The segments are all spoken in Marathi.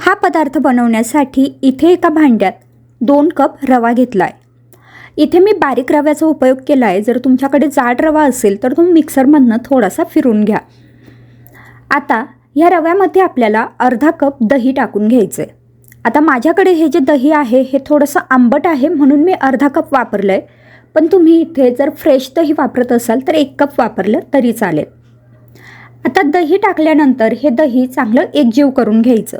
हा पदार्थ बनवण्यासाठी इथे एका भांड्यात दोन कप रवा घेतला आहे इथे मी बारीक रव्याचा उपयोग केला आहे जर तुमच्याकडे जाड रवा असेल तर तुम्ही मिक्सरमधनं थोडासा फिरून घ्या. आता ह्या रव्यामध्ये आपल्याला अर्धा कप दही टाकून घ्यायचं आहे आता माझ्याकडे हे जे दही आहे हे थोडंसं आंबट आहे म्हणून मी अर्धा कप वापरलं आहे पण तुम्ही इथे जर फ्रेश दही वापरत असाल तर एक कप वापरलं तरी चालेल. आता दही टाकल्यानंतर हे दही चांगलं एकजीव करून घ्यायचं.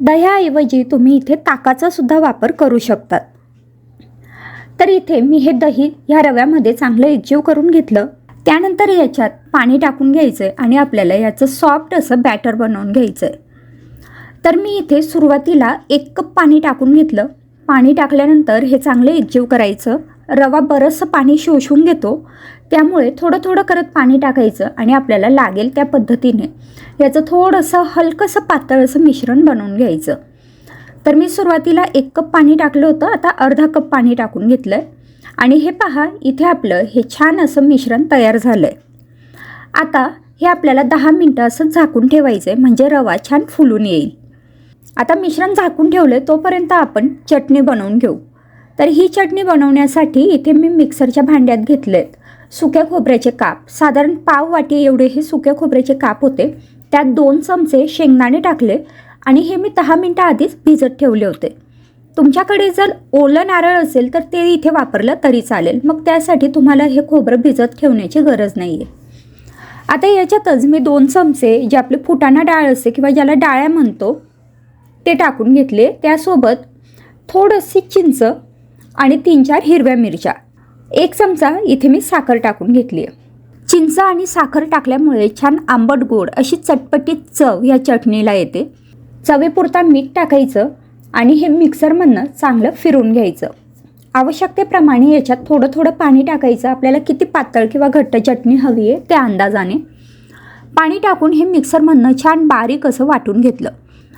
दह्याऐवजी तुम्ही इथे ताकाचा सुद्धा वापर करू शकतात. तर इथे मी हे दही ह्या रव्यामध्ये चांगलं एकजीव करून घेतलं. त्यानंतर याच्यात पाणी टाकून घ्यायचं आहे आणि आपल्याला याचं सॉफ्ट असं बॅटर बनवून घ्यायचं आहे तर मी इथे सुरुवातीला एक कप पाणी टाकून घेतलं. पाणी टाकल्यानंतर हे चांगलं एकजीव करायचं. रवा बरंचसं पाणी शोषून घेतो. त्यामुळे थोडं थोडं करत पाणी टाकायचं आणि आपल्याला लागेल त्या पद्धतीने. याचं थोडंसं हलकंसं पातळ असं मिश्रण बनवून घ्यायचं. तर मी सुरुवातीला एक कप पाणी टाकलं होतं आता अर्धा कप पाणी टाकून घेतलं आहे आणि हे पहा इथे आपलं हे छान असं मिश्रण तयार झालं आहे आता हे आपल्याला दहा मिनटं असं झाकून ठेवायचं आहे म्हणजे रवा छान फुलून येईल. आता मिश्रण झाकून ठेवलं आहे तोपर्यंत आपण चटणी बनवून घेऊ. तर ही चटणी बनवण्यासाठी इथे मी मिक्सरच्या भांड्यात घेतले आहेत सुक्या खोबऱ्याचे काप. साधारण पाव वाटी एवढे हे सुक्या खोबऱ्याचे काप होते. त्यात दोन चमचे शेंगदाणे टाकले आणि हे मी दहा मिनटं आधीच भिजत ठेवले होते. तुमच्याकडे जर ओलं नारळ असेल तर ते इथे वापरलं तरी चालेल. मग त्यासाठी तुम्हाला हे खोबरं भिजत ठेवण्याची गरज नाही आहे आता याच्यातच मी दोन चमचे जे आपले फुटाणा डाळ असते किंवा ज्याला डाळ्या म्हणतो ते टाकून घेतले. त्यासोबत थोडंशी चिंच आणि तीन चार हिरव्या मिरच्या. एक चमचा इथे मी साखर टाकून घेतली आहे. चिंच आणि साखर टाकल्यामुळे छान आंबट गोड अशी चटपटीत चव या चटणीला येते. चवीपुरता मीठ टाकायचं आणि हे मिक्सरमधनं चांगलं फिरून घ्यायचं. आवश्यकतेप्रमाणे याच्यात थोडं थोडं पाणी टाकायचं. आपल्याला किती पातळ किंवा घट्ट चटणी हवी आहे त्या अंदाजाने. पाणी टाकून हे मिक्सरमधनं छान बारीक असं वाटून घेतलं.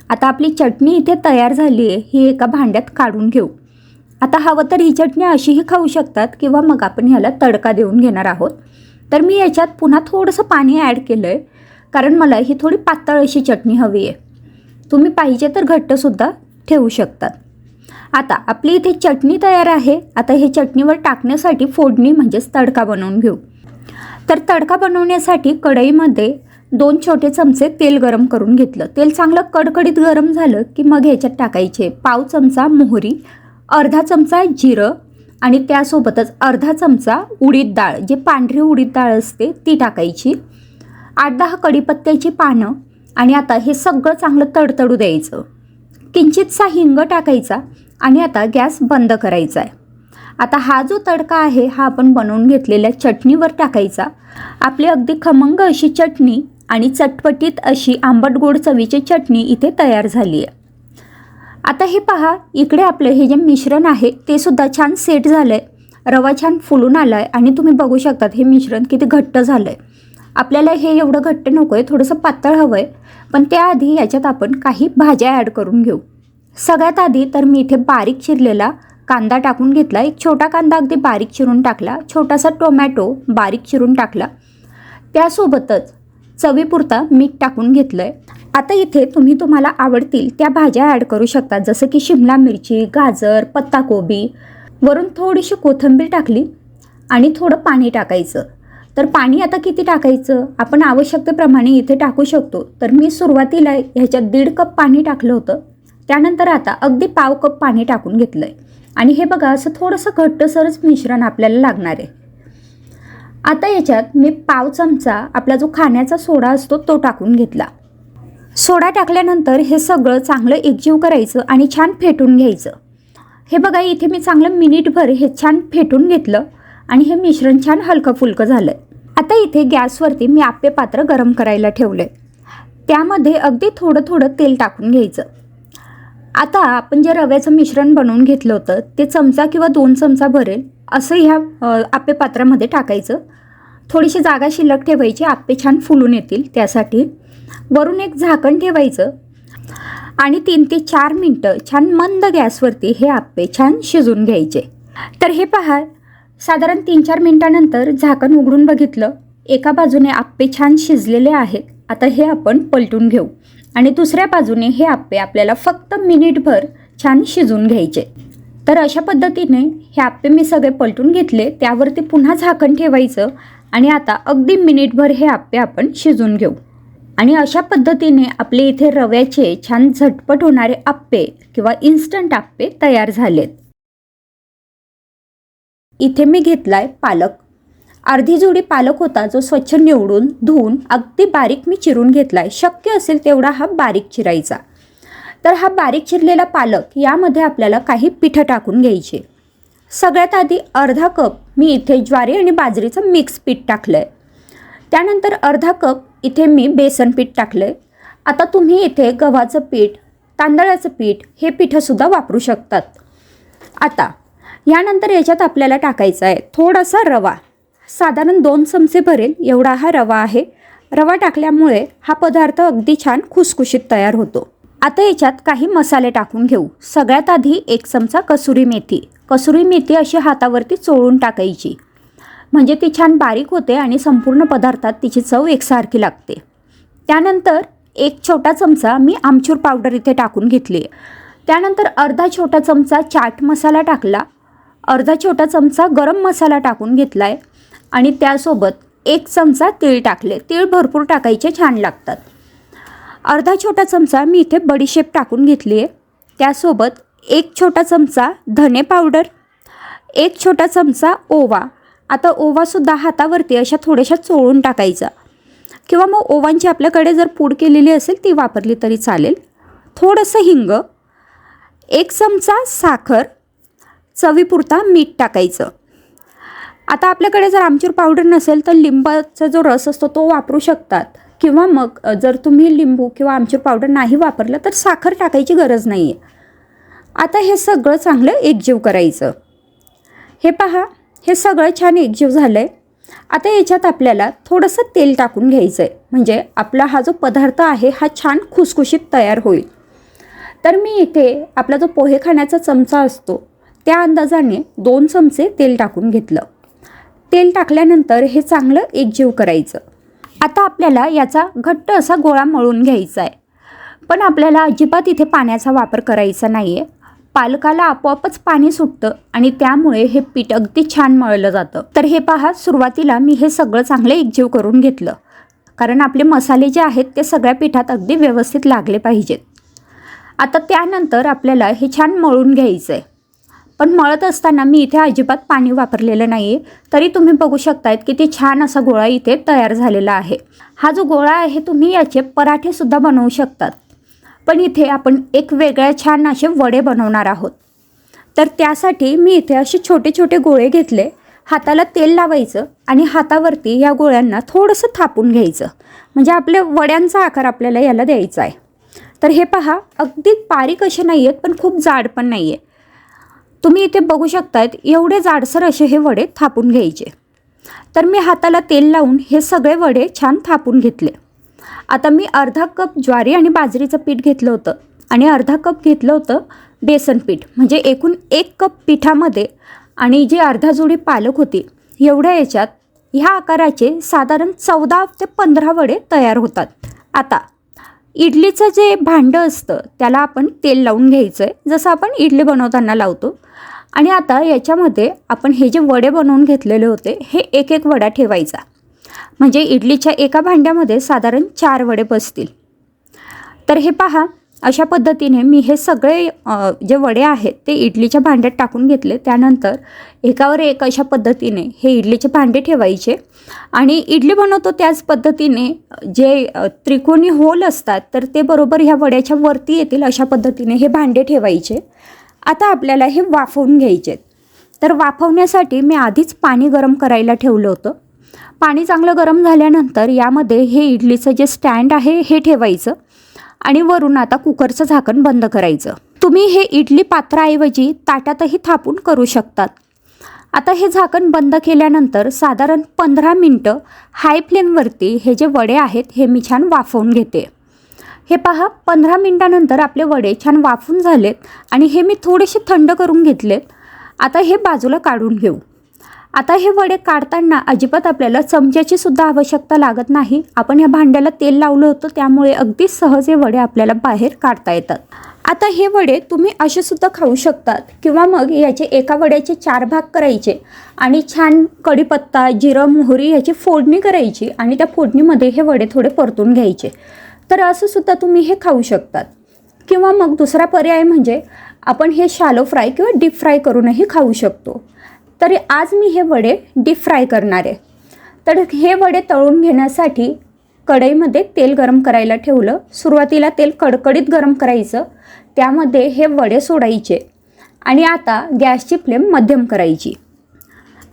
आता आपली चटणी इथे तयार झाली आहे. ही एका भांड्यात काढून घेऊ. आता हवं तर ही चटणी अशीही खाऊ शकतात किंवा मग आपण ह्याला तडका देऊन घेणार आहोत. तर मी याच्यात पुन्हा थोडंसं पाणी ॲड केलं आहे कारण मला ही थोडी पातळ अशी चटणी हवी आहे. तुम्ही पाहिजे तर घट्टसुद्धा ठेवू शकतात. आता आपली इथे चटणी तयार आहे. आता हे चटणीवर टाकण्यासाठी फोडणी म्हणजेच तडका बनवून घेऊ. तर तडका बनवण्यासाठी कढईमध्ये दोन छोटे चमचे तेल गरम करून घेतलं. तेल चांगलं कडकडीत गरम झालं की मग ह्याच्यात टाकायचे पाव चमचा मोहरी अर्धा चमचा जिरं आणि त्यासोबतच अर्धा चमचा उडीद डाळ जे पांढरी उडीद डाळ असते ती टाकायची. आठ दहा कढीपत्त्याची पानं आणि आता हे सगळं चांगलं तडतडू द्यायचं. किंचितसा हिंग टाकायचा आणि आता गॅस बंद करायचा आहे. आता हा जो तडका आहे हा आपण बनवून घेतलेल्या चटणीवर टाकायचा. आपली अगदी खमंग अशी चटणी आणि चटपटीत अशी आंबट गोड चवीची चटणी इथे तयार झाली आहे. आता हे पहा इकडे आपलं हे जे मिश्रण आहे ते सुद्धा छान सेट झालं आहे रवा छान फुलून आला आहे आणि तुम्ही बघू शकतात हे मिश्रण किती घट्ट झालं आहे आपल्याला हे एवढं घट्ट नको आहे थोडंसं पातळ हवं आहे पण त्याआधी याच्यात आपण काही भाज्या ॲड करून घेऊ. सगळ्यात आधी तर मी इथे बारीक चिरलेला कांदा टाकून घेतला. एक छोटा कांदा अगदी बारीक चिरून टाकला. छोटासा टोमॅटो बारीक चिरून टाकला. त्यासोबतच चवीपुरता मीठ टाकून घेतलं आहे आता इथे तुम्ही तुम्हाला आवडतील त्या भाज्या ॲड करू शकता जसं की शिमला मिरची गाजर पत्ताकोबी. वरून थोडीशी कोथिंबीर टाकली आणि थोडं पाणी टाकायचं. तर पाणी आता किती टाकायचं? आपण आवश्यकतेप्रमाणे इथे टाकू शकतो. तर मी सुरुवातीला ह्याच्यात दीड कप पाणी टाकलं होतं. त्यानंतर आता अगदी पाव कप पाणी टाकून घेतलं आहे आणि हे बघा असं थोडंसं घट्टसरच मिश्रण आपल्याला लागणार आहे. आता याच्यात मी पाव चमचा आपला जो खाण्याचा सोडा असतो तो टाकून घेतला. सोडा टाकल्यानंतर हे सगळं चांगलं एकजीव करायचं आणि छान फेटून घ्यायचं. हे बघा इथे मी चांगलं मिनिटभर हे छान फेटून घेतलं आणि हे मिश्रण छान हलकं फुलकं झालं आहे आता इथे गॅसवरती मी आप्पे पात्र गरम करायला ठेवलं आहे त्यामध्ये अगदी थोडं थोडं तेल टाकून घ्यायचं. आता आपण जे रव्याचं मिश्रण बनवून घेतलं होतं ते चमचा किंवा दोन चमचा भरेल असं ह्या आप्पे पात्रामध्ये टाकायचं. थोडीशी जागा शिल्लक ठेवायची आप्पे छान फुलून येतील त्यासाठी. वरून एक झाकण ठेवायचं. आणि तीन ते चार मिनटं छान मंद गॅसवरती हे आप्पे छान शिजून घ्यायचे. तर हे पहा साधारण तीन चार मिनटानंतर झाकण उघडून बघितलं. एका बाजूने आप्पे छान शिजलेले आहेत. आता हे आपण पलटून घेऊ. आणि दुसऱ्या बाजूने हे आप्पे आपल्याला फक्त मिनिटभर छान शिजून घ्यायचे. तर अशा पद्धतीने हे आप्पे मी सगळे पलटून घेतले. त्यावरती पुन्हा झाकण ठेवायचं. आणि आता अगदी मिनिटभर हे आप्पे आपण शिजून घेऊ. आणि अशा पद्धतीने आपले इथे रव्याचे छान झटपट होणारे आप्पे किंवा इन्स्टंट आप्पे तयार झालेत. इथे मी घेतलाय पालक. अर्धी जोडी पालक होता जो स्वच्छ निवडून धुवून अगदी बारीक मी चिरून घेतलाय. शक्य असेल तेवढा हा बारीक चिरायचा. तर हा बारीक चिरलेला पालक यामध्ये आपल्याला काही पिठं टाकून घ्यायचे. सगळ्यात आधी अर्धा कप मी इथे ज्वारी आणि बाजरीचं मिक्स पीठ टाकलं आहे त्यानंतर अर्धा कप इथे मी बेसन पीठ टाकलं आहे आता तुम्ही इथे गव्हाचं पीठ तांदळाचं पीठ हे पिठंसुद्धा वापरू शकतात. आता यानंतर याच्यात आपल्याला टाकायचा आहे थोडासा रवा. साधारण दोन चमचे भरेल एवढा हा रवा आहे. रवा टाकल्यामुळे हा पदार्थ अगदी छान खुसखुशीत तयार होतो. आता याच्यात काही मसाले टाकून घेऊ. सगळ्यात आधी एक चमचा कसुरी मेथी. कसुरी मेथी अशी हातावरती चोळून टाकायची. म्हणजे ती छान बारीक होते आणि संपूर्ण पदार्थात तिची चव एकसारखी लागते. त्यानंतर एक छोटा चमचा मी आमचूर पावडर इथे टाकून घेतली. त्यानंतर अर्धा छोटा चमचा चाट मसाला टाकला. अर्धा छोटा चमचा गरम मसाला टाकून घेतला आहे आणि त्यासोबत एक चमचा तीळ टाकले. तीळ भरपूर टाकायचे छान लागतात. अर्धा छोटा चमचा मी इथे बडीशेप टाकून घेतली आहे. त्यासोबत एक छोटा चमचा धने पावडर एक छोटा चमचा ओवा आता ओवासुद्धा हातावरती अशा थोड्याशा चोळून टाकायचा. किंवा मग ओवांची आपल्याकडे जर पूड केलेली असेल ती वापरली तरी चालेल. थोडंसं हिंग एक चमचा साखर चवीपुरता मीठ टाकायचं. आता आपल्याकडे जर आमचूर पावडर नसेल तर लिंबाचा जो रस असतो तो वापरू शकतात. किंवा मग जर तुम्ही लिंबू किंवा आमचूर पावडर नाही वापरलं तर साखर टाकायची गरज नाही आहे आता हे सगळं चांगलं एकजीव करायचं. हे पहा हे सगळं छान एकजीव झालं आहे आता याच्यात आपल्याला थोडंसं तेल टाकून घ्यायचं आहे म्हणजे आपला हा जो पदार्थ आहे हा छान खुसखुशीत तयार होईल. तर मी इथे आपला जो पोहे खाण्याचा चमचा असतो त्या अंदाजाने दोन चमचे तेल टाकून घेतलं. तेल टाकल्यानंतर हे चांगलं एकजीव करायचं. आता आपल्याला याचा घट्ट असा गोळा मळून घ्यायचा आहे पण आपल्याला अजिबात इथे पाण्याचा वापर करायचा नाही आहे पालकाला आपोआपच पाणी सुटतं आणि त्यामुळे हे पीठ अगदी छान मळलं जातं. तर हे पहा सुरुवातीला मी हे सगळं चांगलं एकजीव करून घेतलं. कारण आपले मसाले जे आहेत ते सगळ्या पिठात अगदी व्यवस्थित लागले पाहिजेत. आता त्यानंतर आपल्याला हे छान मळून घ्यायचं आहे पण मळत असताना मी इथे अजिबात पाणी वापरलेलं नाही आहे तरी तुम्ही बघू शकतायत की ते छान असा गोळा इथे तयार झालेला आहे. हा जो गोळा आहे तुम्ही याचे पराठेसुद्धा बनवू शकतात. पण इथे आपण एक वेगळ्या छान असे वडे बनवणार आहोत. तर त्यासाठी मी इथे असे छोटे छोटे गोळे घेतले. हाताला तेल लावायचं आणि हातावरती या गोळ्यांना थोडंसं थापून घ्यायचं. म्हणजे आपल्या वड्यांचा आकार आपल्याला याला द्यायचा आहे. तर हे पहा अगदी बारीक असे नाही आहेत पण खूप जाड पण नाही आहे तुम्ही इथे बघू शकतायत एवढे जाडसर असे हे वडे थापून घ्यायचे. तर मी हाताला तेल लावून हे सगळे वडे छान थापून घेतले. आता मी अर्धा कप ज्वारी आणि बाजरीचं पीठ घेतलं होतं. आणि अर्धा कप घेतलं होतं बेसन पीठ. म्हणजे एकूण एक कप पिठामध्ये आणि जी अर्धा जोडी पालक होती एवढ्या याच्यात ह्या आकाराचे साधारण चौदा ते पंधरा वडे तयार होतात. आता इडलीचं जे भांडं असतं त्याला आपण तेल लावून घ्यायचं आहे जसं आपण इडली बनवताना लावतो. आणि आता याच्यामध्ये आपण हे जे वडे बनवून घेतलेले होते हे एक एक वडा ठेवायचा. म्हणजे इडलीच्या एका भांड्यामध्ये साधारण चार वडे बसतील. तर हे पहा अशा पद्धतीने मी हे सगळे जे वडे आहेत ते इडलीच्या भांड्यात टाकून घेतले. त्यानंतर एकावर एक अशा पद्धतीने हे इडलीचे भांडे ठेवायचे आणि इडली बनवतो त्याच पद्धतीने जे त्रिकोणी होल असतात तर ते बरोबर ह्या वड्याच्या वरती येतील अशा पद्धतीने हे भांडे ठेवायचे. आता आपल्याला हे वाफवून घ्यायचे तर वाफवण्यासाठी मी आधीच पाणी गरम करायला ठेवलं होतं. पाणी चांगलं गरम झाल्यानंतर यामध्ये हे इडलीचं जे स्टँड आहे हे ठेवायचं आणि वरून आता कुकरचं झाकण बंद करायचं. तुम्ही हे इडली पात्राऐवजी ताटातही थापून करू शकतात. आता हे झाकण बंद केल्यानंतर साधारण पंधरा मिनटं हाय फ्लेमवरती हे जे वडे आहेत हे मी छान वाफवून घेते. हे पहा पंधरा मिनटानंतर आपले वडे छान वाफून झालेत आणि हे मी थोडेसे थंड करून घेतलेत. आता हे बाजूला काढून घेऊ. आता हे वडे काढताना अजिबात आपल्याला चमच्याची सुद्धा आवश्यकता लागत नाही. आपण या भांड्याला तेल लावलं होतं त्यामुळे अगदी सहज हे वडे आपल्याला बाहेर काढता येतात. आता हे वडे तुम्ही असे सुद्धा खाऊ शकतात किंवा मग याचे एका वड्याचे चार भाग करायचे आणि छान कढीपत्ता जिरं मोहरी याची फोडणी करायची आणि त्या फोडणीमध्ये हे वडे थोडे परतून घ्यायचे. तर असं सुद्धा तुम्ही हे खाऊ शकतात. किंवा मग दुसरा पर्याय म्हणजे आपण हे शालो फ्राय किंवा डीप फ्राय करूनही खाऊ शकतो. तरी आज मी हे वडे डीप फ्राय करणार आहे. तर हे वडे तळून घेण्यासाठी कढईमध्ये तेल गरम करायला ठेवलं. सुरुवातीला तेल कडकडीत गरम करायचं. त्यामध्ये हे वडे सोडायचे. आणि आता गॅसची फ्लेम मध्यम करायची.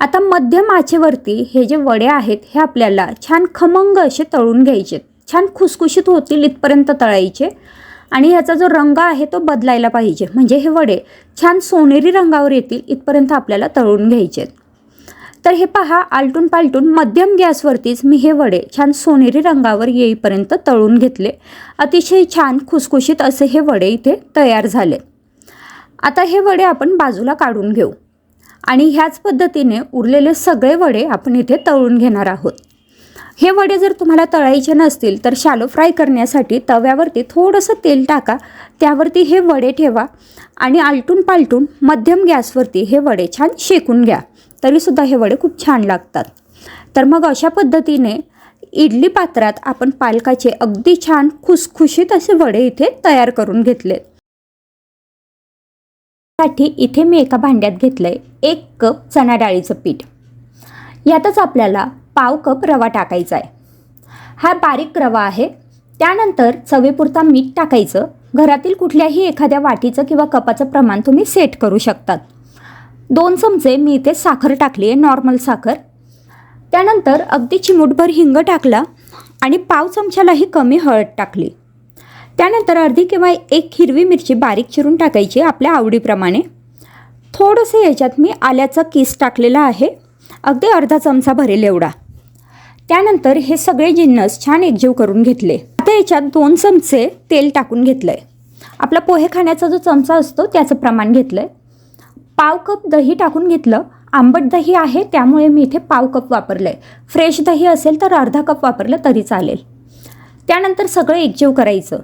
आता मध्यम आचेवरती हे जे वडे आहेत हे आपल्याला छान खमंग असे तळून घ्यायचे. छान खुसखुशीत होतील इथपर्यंत तळायचे. आणि ह्याचा जो रंग आहे तो बदलायला पाहिजे. म्हणजे हे वडे छान सोनेरी रंगावर येतील इथपर्यंत आपल्याला तळून घ्यायचे तर हे पहा आलटून पालटून मध्यम गॅसवरतीच मी हे वडे छान सोनेरी रंगावर येईपर्यंत तळून घेतले. अतिशय छान खुसखुशीत असे हे वडे इथे तयार झाले. आता हे वडे आपण बाजूला काढून घेऊ. आणि ह्याच पद्धतीने उरलेले सगळे वडे आपण इथे तळून घेणार आहोत. हे वडे जर तुम्हाला तळायचे नसतील तर शालो फ्राय करण्यासाठी तव्यावरती थोडंसं तेल टाका. त्यावरती हे वडे ठेवा आणि आलटून पालटून मध्यम गॅसवरती हे वडे छान शेकून घ्या. तरीसुद्धा हे वडे खूप छान लागतात. तर मग अशा पद्धतीने इडली पात्रात आपण पालकाचे अगदी छान खुसखुशीत असे वडे इथे तयार करून घेतले साठी इथे मी एका भांड्यात घेतलं आहे एक कप चणा डाळीचं पीठ. यातच आपल्याला पाव कप रवा टाकायचा आहे. हा बारीक रवा आहे. त्यानंतर चवीपुरता मीठ टाकायचं. घरातील कुठल्याही एखाद्या वाटीचं किंवा कपाचं प्रमाण तुम्ही सेट करू शकतात. दोन चमचे मी इथे साखर टाकली आहे नॉर्मल साखर. त्यानंतर अगदी चिमूटभर हिंग टाकला आणि पाव चमच्यालाही कमी हळद टाकली. त्यानंतर अर्धी किंवा एक हिरवी मिरची बारीक चिरून टाकायची आपल्या आवडीप्रमाणे. थोडंसं याच्यात मी आल्याचा किस टाकलेला आहे. अगदी अर्धा चमचा भरेल एवढा. त्यानंतर हे सगळे जिन्नस छान एकजीव करून घेतले. आता याच्यात दोन चमचे तेल टाकून घेतलं आहे आपला पोहे खाण्याचा जो चमचा असतो त्याचं प्रमाण घेतलं आहे पाव कप दही टाकून घेतलं. आंबट दही आहे त्यामुळे मी इथे पाव कप वापरलं आहे फ्रेश दही असेल तर अर्धा कप वापरलं तरी चालेल. त्यानंतर सगळं एकजीव करायचं.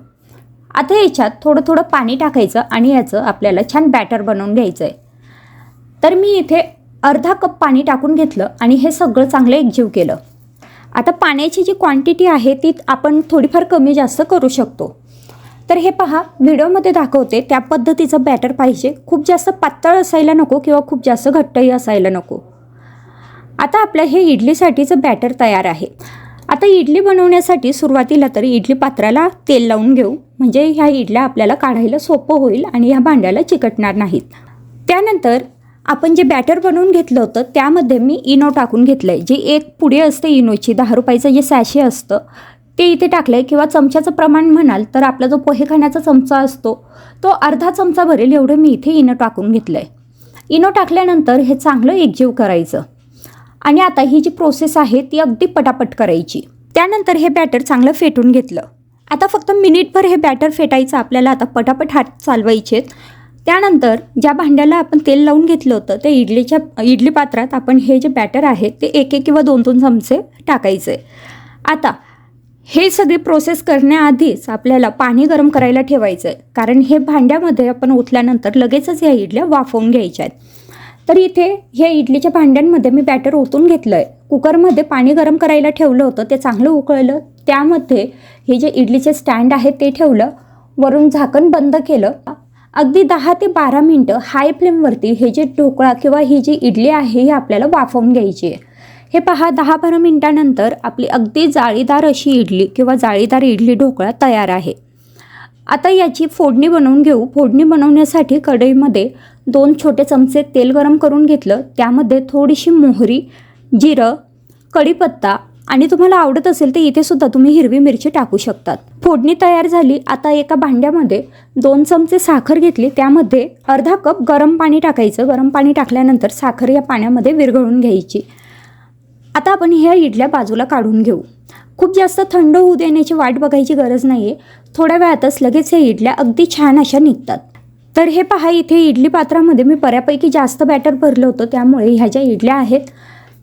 आता याच्यात थोडं थोडं पाणी टाकायचं आणि याचं आपल्याला छान बॅटर बनवून घ्यायचं आहे तर मी इथे अर्धा कप पाणी टाकून घेतलं आणि हे सगळं चांगलं एकजीव केलं. आता पाण्याची जी क्वांटिटी आहे ती आपण थोडीफार कमी जास्त करू शकतो. तर हे पहा व्हिडिओमध्ये दाखवते त्या पद्धतीचं बॅटर पाहिजे. खूप जास्त पातळ असायला नको किंवा खूप जास्त घट्टही असायला नको. आता आपलं हे इडलीसाठीचं बॅटर तयार आहे. आता इडली बनवण्यासाठी सुरुवातीला तर इडली पात्राला तेल लावून घेऊ. म्हणजे ह्या इडल्या आपल्याला काढायला सोपं होईल आणि ह्या भांड्याला चिकटणार नाहीत. त्यानंतर आपण जे बॅटर बनवून घेतलं होतं त्यामध्ये मी इनो टाकून घेतलं आहे जे एक पुढे असते इनोची दहा रुपयाचं जे सॅशे असतं ते इथे टाकलं आहे किंवा चमच्याचं प्रमाण म्हणाल तर आपला जो पोहे खाण्याचा चमचा असतो तो अर्धा चमचा भरेल एवढं मी इथे इनो टाकून घेतलं आहे इनो टाकल्यानंतर हे चांगलं एकजीव करायचं. आणि आता ही जी प्रोसेस आहे ती अगदी पटापट करायची. त्यानंतर हे बॅटर चांगलं फेटून घेतलं. आता फक्त मिनिटभर हे बॅटर फेटायचं आपल्याला आता पटापट हात चालवायचे त्यानंतर ज्या भांड्याला आपण तेल लावून घेतलं होतं त्या इडलीच्या इडली पात्रात आपण हे जे बॅटर आहे ते एक एक किंवा दोन दोन चमचे टाकायचे. आता हे सगळी प्रोसेस करण्याआधीच आपल्याला पाणी गरम करायला ठेवायचं आहे कारण हे भांड्यामध्ये आपण ओतल्यानंतर लगेचच या इडल्या वाफवून घ्यायच्या आहेत. तर इथे ह्या इडलीच्या भांड्यांमध्ये मी बॅटर ओतून घेतलं आहे कुकरमध्ये पाणी गरम करायला ठेवलं होतं ते चांगलं उकळलं. त्यामध्ये हे जे इडलीचे स्टँड आहे ते ठेवलं. वरून झाकण बंद केलं. अगदी दहा ते बारा मिनटं हाय फ्लेमवरती हे जे ढोकळा किंवा ही जी इडली आहे ही आपल्याला वाफवून घ्यायची आहे. हे पहा दहा बारा मिनटानंतर आपली अगदी जाळीदार अशी इडली किंवा जाळीदार इडली ढोकळा तयार आहे. आता याची फोडणी बनवून घेऊ. फोडणी बनवण्यासाठी कढईमध्ये दोन छोटे चमचे तेल गरम करून घेतलं. त्यामध्ये थोडीशी मोहरी जिरं कढीपत्ता आणि तुम्हाला आवडत असेल तर इथे सुद्धा तुम्ही हिरवी मिरची टाकू शकतात. फोडणी तयार झाली आता एका भांड्यामध्ये दोन चमचे साखर घेतली त्यामध्ये अर्धा कप गरम पाणी टाकायचं. गरम पाणी टाकल्यानंतर साखर या पाण्यामध्ये विरघळून घ्यायची. आता आपण ह्या इडल्या बाजूला काढून घेऊ. खूप जास्त थंड होऊ देण्याची वाट बघायची गरज नाही आहे थोड्या वेळातच लगेच ह्या इडल्या अगदी छान अशा निघतात. तर हे पहा इथे इडली पात्रामध्ये मी बऱ्यापैकी जास्त बॅटर भरलं होतं त्यामुळे ह्या ज्या इडल्या आहेत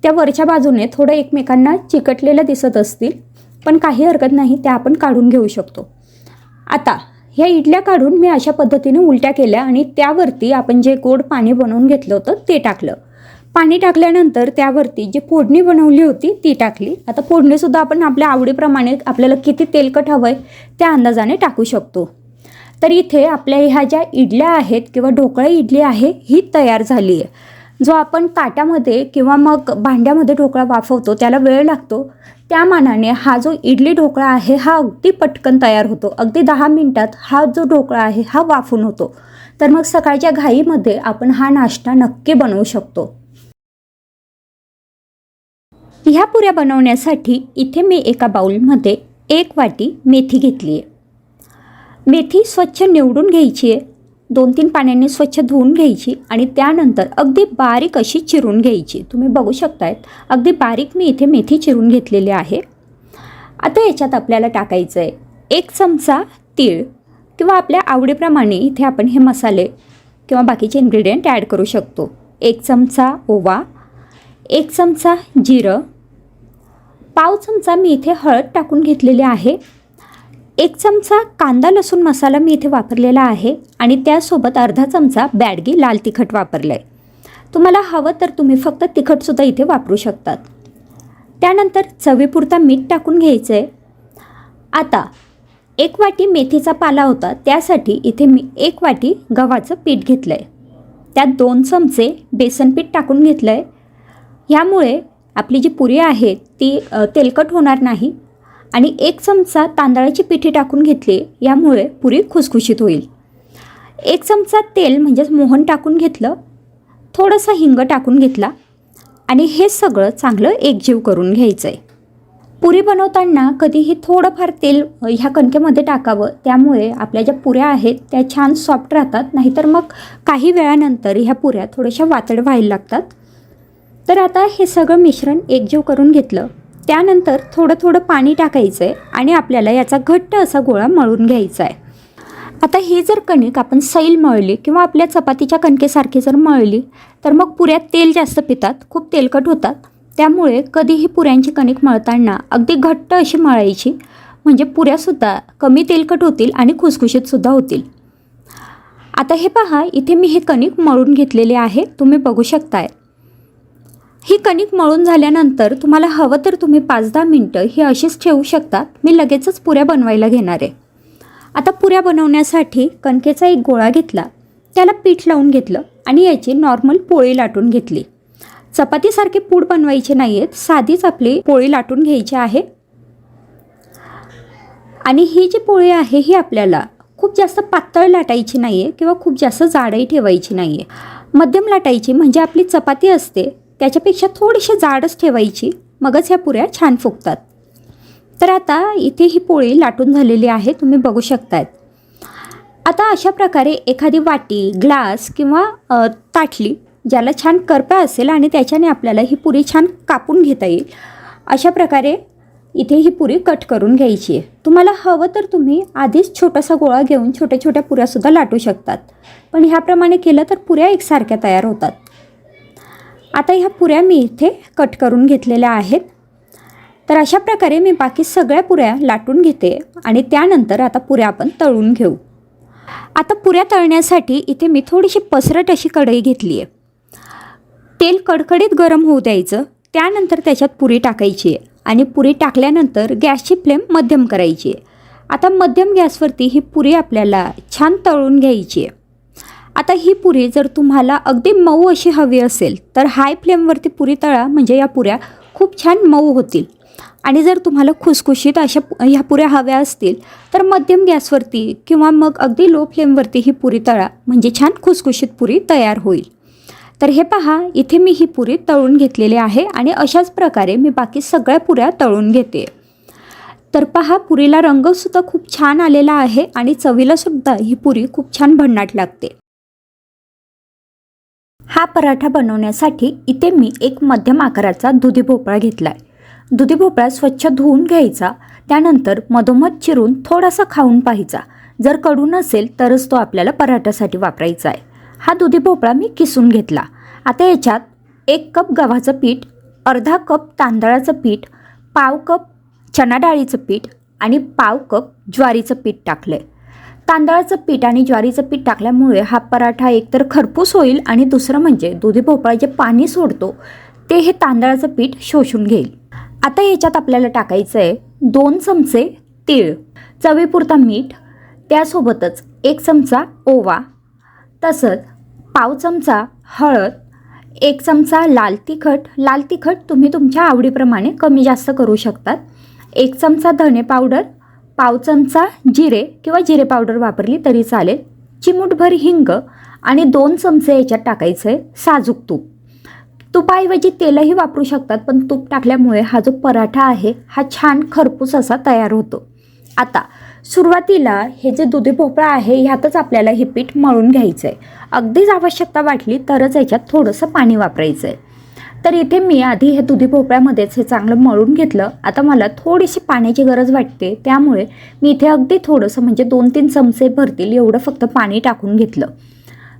त्या वरच्या बाजूने थोडं एकमेकांना चिकटलेलं दिसत असतील पण काही हरकत नाही त्या आपण काढून घेऊ शकतो. आता ह्या इडल्या काढून मी अशा पद्धतीने उलट्या केल्या आणि त्यावरती आपण जे गोड पाणी बनवून घेतलं होतं ते टाकलं. पाणी टाकल्यानंतर त्यावरती जी फोडणी बनवली होती ती टाकली. आता फोडणीसुद्धा आपण आपल्या आवडीप्रमाणे आपल्याला किती तेलकट हवं आहे त्या अंदाजाने टाकू शकतो. तर इथे आपल्या ह्या ज्या इडल्या आहेत किंवा ढोकळा इडली आहे ही तयार झाली आहे जो आपण ताट्यामध्ये किंवा मग भांड्यामध्ये ढोकळा वाफवतो त्याला वेळ लागतो त्या मानाने हा जो इडली ढोकळा आहे हा अगदी पटकन तयार होतो. अगदी दहा मिनटात हा जो ढोकळा आहे हा वाफून होतो. तर मग सकाळच्या घाईमध्ये आपण हा नाश्ता नक्की बनवू शकतो. ह्या पुऱ्या बनवण्यासाठी इथे मी एका बाउलमध्ये एक वाटी मेथी घेतली आहे मेथी स्वच्छ निवडून घ्यायची आहे दोन तीन पाण्याने स्वच्छ धुवून घ्यायची आणि त्यानंतर अगदी बारीक अशी चिरून घ्यायची. तुम्ही बघू शकतायत अगदी बारीक मी इथे मेथी चिरून घेतलेली आहे. आता याच्यात आपल्याला टाकायचं आहे एक चमचा तीळ किंवा आपल्या आवडीप्रमाणे इथे आपण हे मसाले किंवा बाकीचे इन्ग्रेडियंट ॲड करू शकतो. एक चमचा ओवा एक चमचा जिरं पाव चमचा मी इथे हळद टाकून घेतलेली आहे. एक चमचा कांदा लसूण मसाला मी इथे वापरलेला आहे आणि त्यासोबत अर्धा चमचा बॅडगी लाल तिखट वापरलं आहे तुम्हाला हवं तर तुम्ही फक्त तिखटसुद्धा इथे वापरू शकतात. त्यानंतर चवीपुरता मीठ टाकून घ्यायचं आहे आता एक वाटी मेथीचा पाला होता त्यासाठी इथे मी एक वाटी गव्हाचं पीठ घेतलं आहे त्यात दोन चमचे बेसन पीठ टाकून घेतलं आहे ह्यामुळे आपली जी पुरी आहे ती तेलकट होणार नाही. आणि एक चमचा तांदळाची पिठी टाकून घेतली यामुळे पुरी खुसखुशीत होईल. एक चमचा तेल म्हणजेच मोहन टाकून घेतलं थोडंसं हिंग टाकून घेतला आणि हे सगळं चांगलं एकजीव करून घ्यायचं आहे पुरी बनवताना कधीही थोडंफार तेल ह्या कणकेमध्ये टाकावं त्यामुळे आपल्या ज्या पुऱ्या आहेत त्या छान सॉफ्ट राहतात नाहीतर मग काही वेळानंतर ह्या पुऱ्या थोड्याशा वातड व्हायला लागतात. तर आता हे सगळं मिश्रण एकजीव करून घेतलं. त्यानंतर थोडं थोडं पाणी टाकायचं आहे आणि आपल्याला याचा घट्ट असा गोळा मळून घ्यायचा आहे आता ही जर कणिक आपण सैल मळली किंवा आपल्या चपातीच्या कणकेसारखी जर मळली तर मग पुऱ्यात तेल जास्त पितात खूप तेलकट होतात. त्यामुळे कधीही पुऱ्यांची कणिक मळताना अगदी घट्ट अशी मळायची म्हणजे पुऱ्यासुद्धा कमी तेलकट होतील आणि खुसखुशीतसुद्धा होतील. आता हे पहा इथे मी हे कणिक मळून घेतलेले आहे तुम्ही बघू शकताय. ही कणिक मळून झाल्यानंतर तुम्हाला हवं तर तुम्ही पाच दहा मिनटं ही अशीच ठेवू शकता. मी लगेचच पुऱ्या बनवायला घेणार आहे. आता पुऱ्या बनवण्यासाठी कणकेचा एक गोळा घेतला. त्याला पीठ लावून घेतलं आणि याची नॉर्मल पोळी लाटून घेतली. चपातीसारखे पूड बनवायचे नाही आहेत साधीच आपली पोळी लाटून घ्यायची आहे. आणि ही जी पोळी आहे ही आपल्याला खूप जास्त पातळ लाटायची नाही आहे किंवा खूप जास्त जाडही ठेवायची नाही आहे मध्यम लाटायची म्हणजे आपली चपाती असते त्याच्यापेक्षा थोडीशी जाडच ठेवायची. मगच ह्या पुऱ्या छान फुगतात. तर आता इथे ही पोळी लाटून झालेली आहे तुम्ही बघू शकतायत आता अशा प्रकारे एखादी वाटी ग्लास किंवा ताटली ज्याला छान करपा असेल आणि त्याच्याने आपल्याला ही पुरी छान कापून घेता येईल. अशा प्रकारे इथे ही पुरी कट करून घ्यायची आहे. तुम्हाला हवं तर तुम्ही आधीच छोटासा गोळा घेऊन छोट्या छोट्या पुऱ्यासुद्धा लाटू शकतात. पण ह्याप्रमाणे केलं तर पुऱ्या एकसारख्या तयार होतात. आता ह्या पुऱ्या मी इथे कट करून घेतलेल्या आहेत. तर अशा प्रकारे मी बाकी सगळ्या पुऱ्या लाटून घेते आणि त्यानंतर आता पुऱ्या आपण तळून घेऊ. आता पुऱ्या तळण्यासाठी इथे मी थोडीशी पसरट अशी कढई घेतली आहे. तेल कडकडीत गरम होऊ द्यायचं त्यानंतर त्याच्यात पुरी टाकायची आहे आणि पुरी टाकल्यानंतर गॅसची फ्लेम मध्यम करायची आहे. आता मध्यम गॅसवरती ही पुरी आपल्याला छान तळून घ्यायची आहे. आता ही पुरी जर तुम्हाला अगदी मऊ अशी हवी असेल तर हाय फ्लेमवरती पुरी तळा म्हणजे या पुऱ्या खूप छान मऊ होतील. आणि जर तुम्हाला खुसखुशीत अशा ह्या पुऱ्या हव्या असतील तर मध्यम गॅसवरती किंवा मग अगदी लो फ्लेमवरती ही पुरी तळा म्हणजे छान खुसखुशीत पुरी तयार होईल. तर हे पहा इथे मी ही पुरी तळून घेतलेली आहे आणि अशाच प्रकारे मी बाकी सगळ्या पुऱ्या तळून घेते. तर पहा पुरीला रंगसुद्धा खूप छान आलेला आहे आणि चवीलासुद्धा ही पुरी खूप छान भन्नाट लागते. हा पराठा बनवण्यासाठी इथे मी एक मध्यम आकाराचा दुधी भोपळा घेतला आहे दुधी भोपळा स्वच्छ धुवून घ्यायचा त्यानंतर मधोमध चिरून थोडासा खाऊन पाहायचा. जर कडू नसेल तरच तो आपल्याला पराठ्यासाठी वापरायचा आहे. हा दुधी भोपळा मी किसून घेतला. आता याच्यात एक कप गव्हाचं पीठ अर्धा कप तांदळाचं पीठ पाव कप चणा डाळीचं पीठ आणि पाव कप ज्वारीचं पीठ टाकलं आहे तांदळाचं पीठ आणि ज्वारीचं पीठ टाकल्यामुळे हा पराठा एकतर खरपूस होईल आणि दुसरं म्हणजे दुधी भोपळा जे पाणी सोडतो ते हे तांदळाचं पीठ शोषून घेईल. आता ह्याच्यात आपल्याला टाकायचं आहे दोन चमचे तीळ चवीपुरता मीठ त्यासोबतच एक चमचा ओवा तसंच पाव चमचा हळद एक चमचा लाल तिखट. लाल तिखट तुम्ही तुमच्या आवडीप्रमाणे कमी जास्त करू शकतात. एक चमचा धने पावडर पाव चमचा जिरे किंवा जिरे पावडर वापरली तरी चालेल. चिमूटभर हिंग आणि दोन चमचे याच्यात टाकायचं आहे साजूक तूप. तुपाऐवजी तेलही वापरू शकतात पण तूप टाकल्यामुळे हा जो पराठा आहे हा छान खरपूस असा तयार होतो. आता सुरुवातीला हे जे दुधी भोपळा आहे ह्यातच आपल्याला हे पीठ मळून घ्यायचं आहे अगदीच आवश्यकता वाटली तरच याच्यात थोडंसं पाणी वापरायचं आहे तर इथे मी आधी हे दुधी भोपळ्यामध्येच हे चांगलं मळून घेतलं. आता मला थोडीशी पाण्याची गरज वाटते. त्यामुळे मी इथे अगदी थोडंसं म्हणजे दोन तीन चमचे भरतील एवढं फक्त पाणी टाकून घेतलं.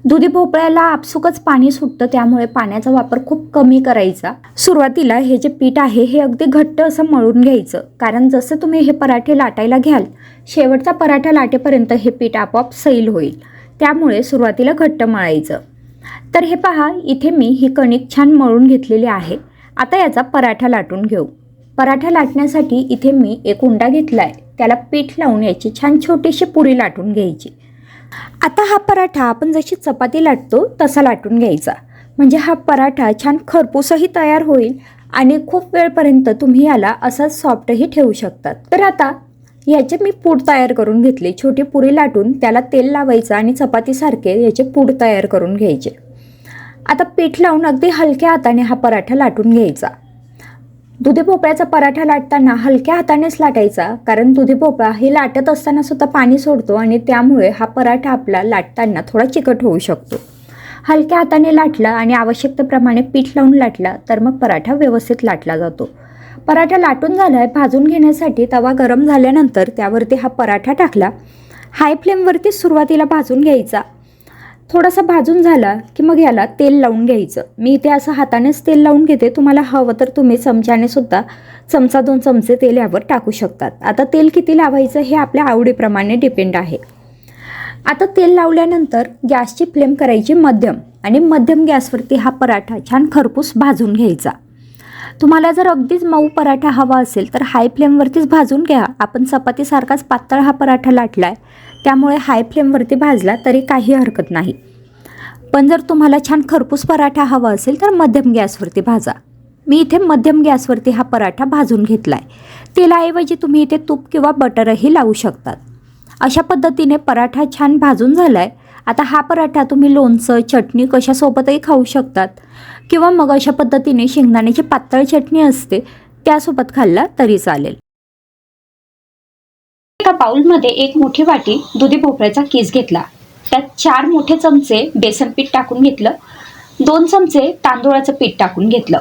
दुधी भोपळ्याला आपसुकच पाणी सुटतं त्यामुळे पाण्याचा वापर खूप कमी करायचा. सुरुवातीला हे जे पीठ आहे हे अगदी घट्ट असं मळून घ्यायचं. कारण जसं तुम्ही हे पराठे लाटायला घ्याल शेवटचा पराठा लाटेपर्यंत हे पीठ आपोआप सैल होईल. त्यामुळे सुरुवातीला घट्ट मळायचं. तर हे पहा इथे मी ही कणिक छान मळून घेतलेली आहे. आता याचा पराठा लाटून घेऊ. पराठा लाटण्यासाठी इथे मी एक उंडा घेतला आहे त्याला पीठ लावून याची छान छोटीशी पुरी लाटून घ्यायची. आता हा पराठा आपण जशी चपाती लाटतो तसा लाटून घ्यायचा. म्हणजे हा पराठा छान खरपूसही तयार होईल आणि खूप वेळपर्यंत तुम्ही याला असाच सॉफ्टही ठेवू शकतात. तर आता याचे मी पूड तयार करून घेतली. छोटी पुरी लाटून त्याला तेल लावायचं आणि चपातीसारखे याचे पूड तयार करून घ्यायचे. आता पीठ लावून अगदी हलक्या हाताने हा पराठा लाटून घ्यायचा. दुधी भोपळ्याचा पराठा लाटताना हलक्या हातानेच लाटायचा कारण दुधी भोपळा हे लाटत असताना सुद्धा पाणी सोडतो आणि त्यामुळे हा पराठा आपला लाटताना थोडा चिकट होऊ शकतो. हलक्या हाताने लाटला आणि आवश्यकतेप्रमाणे पीठ लावून लाटला तर मग पराठा व्यवस्थित लाटला जातो. पराठा लाटून झाला आहे भाजून घेण्यासाठी तवा गरम झाल्यानंतर त्यावरती हा पराठा टाकला. हाय फ्लेमवरती सुरुवातीला भाजून घ्यायचा. थोडासा भाजून झाला की मग याला तेल लावून घ्यायचं. मी इथे असं हातानेच तेल लावून घेते. तुम्हाला हवं तर तुम्ही चमच्याने सुद्धा चमचा दोन चमचे तेल यावर टाकू शकतात. आता तेल किती लावायचं हे आपल्या आवडीप्रमाणे डिपेंड आहे. आता तेल लावल्यानंतर गॅसची फ्लेम करायची मध्यम आणि मध्यम गॅसवरती हा पराठा छान खरपूस भाजून घ्यायचा. तुम्हाला जर अगदीच मऊ पराठा हवा असेल तर हाय फ्लेमवरतीच भाजून घ्या. आपण चपातीसारखाच पातळ हा पराठा लाटला आहे त्यामुळे हाय फ्लेमवरती भाजला तरी काही हरकत नाही. पण जर तुम्हाला छान खरपूस पराठा हवा असेल तर मध्यम गॅसवरती भाजा. मी इथे मध्यम गॅसवरती हा पराठा भाजून घेतला आहे तेलाऐवजी तुम्ही इथे तूप किंवा बटरही लावू शकतात. अशा पद्धतीने पराठा छान भाजून झाला आहे आता हा पराठा तुम्ही लोणचं चटणी कशासोबतही खाऊ शकतात. किंवा मग अशा पद्धतीने शेंगदाण्याची पातळ चटणी असते त्यासोबत खाल्ला तरी चालेल. एका बाउलमध्ये एक मोठी वाटी दुधी भोपळ्याचा केस घेतला. त्यात चार मोठे चमचे बेसन पीठ टाकून घेतलं. दोन चमचे तांदूळाचं पीठ टाकून घेतलं.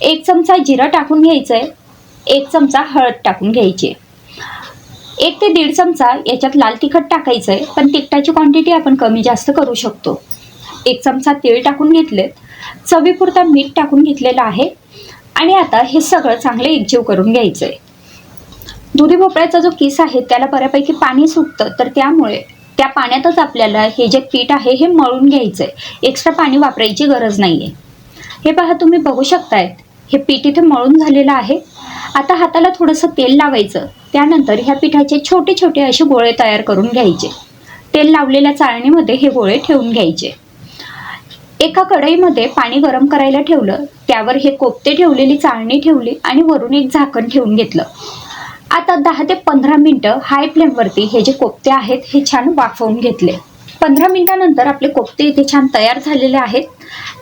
एक चमचा जिरं टाकून घ्यायचंय. एक चमचा हळद टाकून घ्यायची. एक ते दीड चमचा याच्यात लाल तिखट टाकायचं आहे पण तिखटाची क्वांटिटी आपण कमी जास्त करू शकतो. एक चमचा तेल टाकून घेतले चवीपुरता मीठ टाकून घेतलेलं आहे आणि आता हे सगळं चांगलं एकजीव करून घ्यायचं आहे दुधी भोपळ्याचा जो किस आहे त्याला बऱ्यापैकी पाणी सुटतं तर त्यामुळे त्या पाण्यातच आपल्याला हे जे पीठ आहे हे मळून घ्यायचं आहे एक्स्ट्रा पाणी वापरायची गरज नाही आहे हे पहा तुम्ही बघू शकतायत हे पीठ इथे मळून झालेलं आहे. आता हाताला थोडंसं तेल लावायचं. त्यानंतर ह्या पिठाचे छोटे छोटे असे गोळे तयार करून घ्यायचे. तेल लावलेल्या चाळणीमध्ये हे गोळे ठेवून घ्यायचे. एका कढईमध्ये पाणी गरम करायला ठेवलं. त्यावर हे कोफते ठेवलेली चाळणी ठेवली आणि वरून एक झाकण ठेवून घेतलं. आता दहा ते पंधरा मिनटं हाय फ्लेमवरती हे जे कोपते आहेत हे छान वाफवून घेतले. पंधरा मिनिटानंतर आपले कोफ्ते इथे छान तयार झालेले आहेत.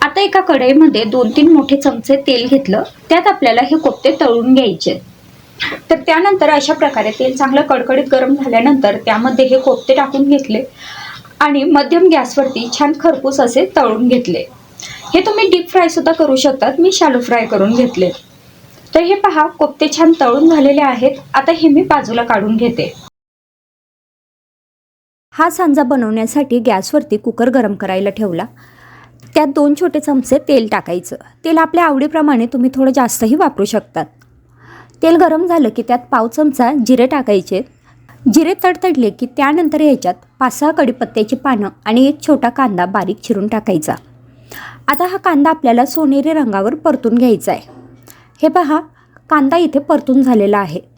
आता एका कढईमध्ये दोन तीन मोठे चमचे तेल घेतलं. त्यात आपल्याला हे कोफ्ते तळून घ्यायचे. तर त्यानंतर अशा प्रकारे तेल चांगलं कडकडीत गरम झाल्यानंतर त्यामध्ये हे कोफ्ते टाकून घेतले. आणि मध्यम गॅसवरती छान खरपूस असे तळून घेतले. हे तुम्ही डीप फ्राय सुद्धा करू शकतात. मी शालो फ्राय करून घेतले. तर हे पहा कोफ्ते छान तळून झालेले आहेत. आता हे मी बाजूला काढून घेते. हा सांजा बनवण्यासाठी गॅसवरती कुकर गरम करायला ठेवला. त्यात दोन छोटे चमचे तेल टाकायचं. तेल आपल्या आवडीप्रमाणे तुम्ही थोडं जास्तही वापरू शकतात. तेल गरम झालं की त्यात पाव चमचा जिरे टाकायचे. जिरे तडतडले की त्यानंतर ह्याच्यात पाच सहा कडीपत्त्याची पानं आणि एक छोटा कांदा बारीक चिरून टाकायचा. आता हा कांदा आपल्याला सोनेरी रंगावर परतून घ्यायचा आहे. हे पहा कांदा इथे परतून झालेला आहे.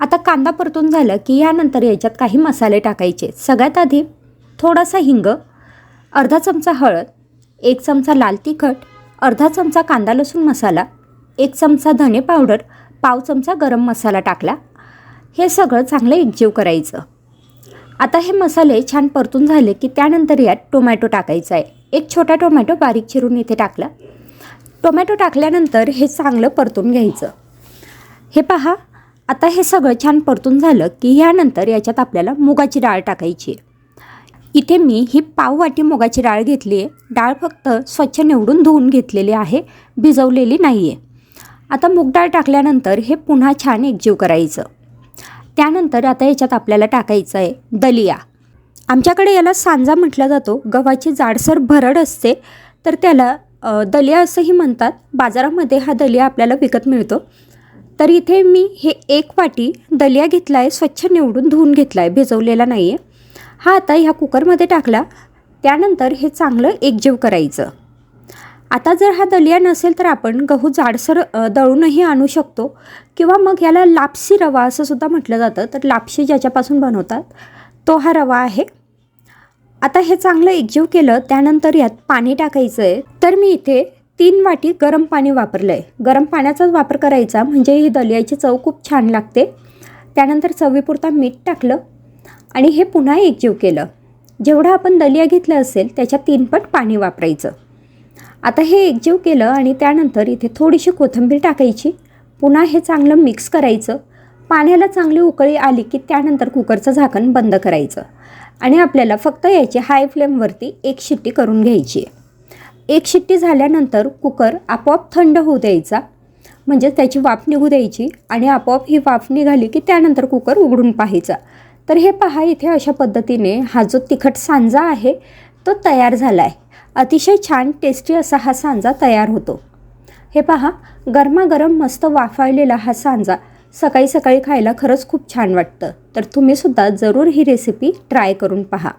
आता कांदा परतून झालं की यानंतर याच्यात काही मसाले टाकायचे. सगळ्यात आधी थोडासा हिंग अर्धा चमचा हळद एक चमचा लाल तिखट अर्धा चमचा कांदा लसूण मसाला एक चमचा धने पावडर पाव चमचा गरम मसाला टाकला. हे सगळं चांगलं एकजीव करायचं. आता हे मसाले छान परतून झाले की त्यानंतर यात टोमॅटो टाकायचा आहे. एक छोटा टोमॅटो बारीक चिरून इथे टाकला. टोमॅटो टाकल्यानंतर हे चांगलं परतून घ्यायचं. हे पहा आता हे सगळं छान परतून झालं की यानंतर याच्यात आपल्याला मुगाची डाळ टाकायची. आहे इथे मी ही पाव वाटी मुगाची डाळ घेतली आहे. डाळ फक्त स्वच्छ निवडून धुवून घेतलेली आहे. भिजवलेली नाही आहे आता मूग डाळ टाकल्यानंतर हे पुन्हा छान एकजीव करायचं. त्यानंतर आता याच्यात आपल्याला टाकायचं आहे दलिया. आमच्याकडे याला सांजा म्हटला जातो. गव्हाची जाडसर भरड असते. तर त्याला दलिया असंही म्हणतात. बाजारामध्ये हा दलिया आपल्याला विकत मिळतो. तर इथे मी हे एक वाटी दलिया घेतला आहे स्वच्छ निवडून धुवून घेतला आहे भिजवलेला नाही आहे हा आता ह्या कुकरमध्ये टाकला त्यानंतर हे चांगलं एकजीव करायचं. आता जर हा दलिया नसेल तर आपण गहू जाडसर दळूनही आणू शकतो. किंवा मग याला लापसी रवा असं सुद्धा म्हटलं जातं तर लापशी ज्याच्यापासून बनवतात तो हा रवा आहे. आता हे चांगलं एकजीव केलं त्यानंतर यात पाणी टाकायचं आहे तर मी इथे तीन वाटी गरम पाणी वापरलं आहे गरम पाण्याचाच वापर करायचा म्हणजे ही दलियाची चव खूप छान लागते. त्यानंतर चवीपुरता मीठ टाकलं आणि हे पुन्हा एकजीव केलं. जेवढं आपण दलिया घेतलं असेल त्याच्या तीनपट पाणी वापरायचं. आता हे एकजीव केलं आणि त्यानंतर इथे थोडीशी कोथिंबीर टाकायची. पुन्हा हे चांगलं मिक्स करायचं. पाण्याला चांगली उकळी आली की त्यानंतर कुकरचं झाकण बंद करायचं. आणि आपल्याला फक्त याची हाय फ्लेमवरती एक शिट्टी करून घ्यायची आहे. एक शिट्टी झाल्यानंतर कुकर आपोआप थंड होऊ द्यायचा. म्हणजे त्याची वाफ निघू द्यायची आणि आपोआप ही वाफ निघाली की त्यानंतर कुकर उघडून पाहायचा. तर हे पहा इथे अशा पद्धतीने हा जो तिखट सांजा आहे तो तयार झाला आहे अतिशय छान टेस्टी असा हा सांजा तयार होतो. हे पहा गरमागरम मस्त वाफाळलेला हा सांजा सकाळी सकाळी खायला खरंच खूप छान वाटतं. तर तुम्हीसुद्धा जरूर ही रेसिपी ट्राय करून पहा.